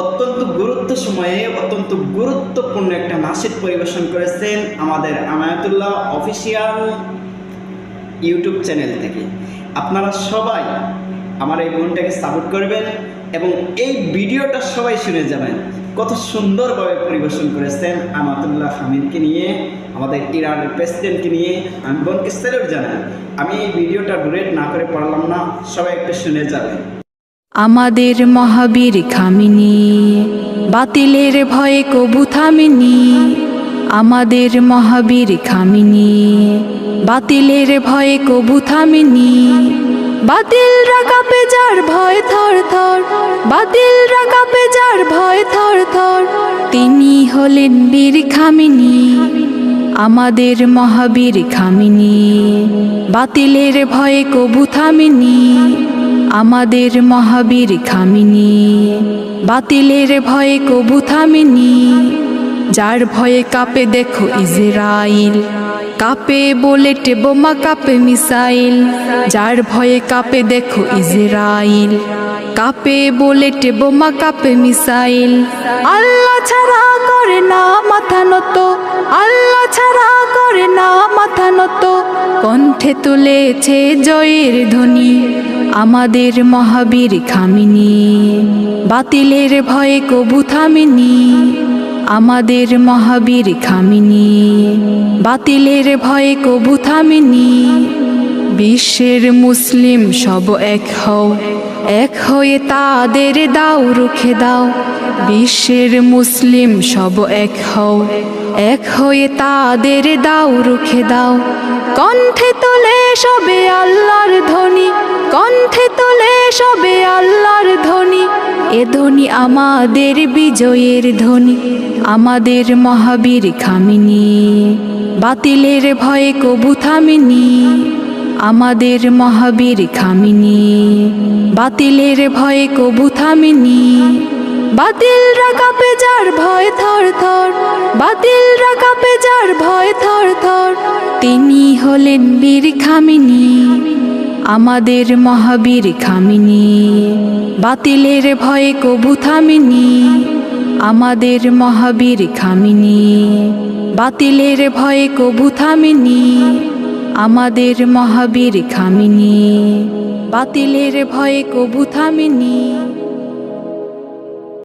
অত্যন্ত গুরুত্ব সময়ে অত্যন্ত গুরুত্বপূর্ণ একটা নাসিদ পরিবেশন করেছেন আমাদের আমায়াতুল্লাহ অফিসিয়াল ইউটিউব চ্যানেল থেকে। আপনারা সবাই আমার এই বোনটাকে সাপোর্ট করবেন এবং এই ভিডিওটা সবাই শুনে যাবেন। কত সুন্দরভাবে পরিবেশন করেছেন আমাতুল্লাহ হামিদকে নিয়ে, আমাদের ইরানের প্রেসিডেন্টকে নিয়ে। আমি বোনকে স্যালুট জানাই। আমি এই ভিডিওটা ডুরেট না করে পড়লাম না, সবাই একটু শুনে যাবেন। আমাদের মহাবীর খামিনি, বাতিলের ভয়ে কবু থামিনি। আমাদের মহাবীর খামিনি, বাতিলের ভয়ে কবু থামিনি। বাতিল রাকাপে যার ভয় থর থর, বাতিল রাকাপে যার ভয় থর থর। তিনি হলেন বীর খামিনি, আমাদের মহাবীর খামিনি। বাতিলের ভয়ে কবু থামিনি। আমাদের মহাবীর খামিনি। বাতিলের ভয়ে কবু থামিনি। যার ভয়ে কাপে দেখো ইসরাইল। কাপে বুলেট, বোমা কাপে মিসাইল। যার ভয়ে কাপে দেখো ইসরাইল। কাপে বুলেট, বোমা কাপে মিসাইল। আল্লাহ ছাড়া করে না কণ্ঠে তুলেছে জয়ের ধ্বনি। আমাদের মহাবীর খামিনি, বাতিলের ভয়ে কবু থামিনি। আমাদের মহাবীর খামিনি, বাতিলের ভয়ে কবু থামিনি। বিশ্বের মুসলিম সব এক হও। এক হয়ে তাদের দাও, রুখে দাও। বিশ্বের মুসলিম সব এক হও। এক হয়ে তাদের দাও, রুখে দাও। কণ্ঠে তোলে সবে আল্লাহর ধ্বনি। কণ্ঠে তোলে সবে আল্লাহর ধ্বনি। এ ধ্বনি আমাদের বিজয়ের ধ্বনি। আমাদের মহাবীর খামিনি। বাতিলের ভয়ে কবু থামিনি। আমাদের মহাবীর খামিনি। বাতিলের ভয়ে কবু থামিনি। বাতিল রাকাপে যার ভয় থর থর। বাতিল রাকাপে যার ভয় থর থর। তিনি হলেন বীর খামিনি। আমাদের মহাবীর খামিনি। বাতিলের ভয়ে কবু থামিনি। আমাদের মহাবীর খামিনি। বাতিলের ভয়ে কবু থামিনি। আমাদের মহাবীর খামিনী বাতিলের ভয়ে কবু থামিনি।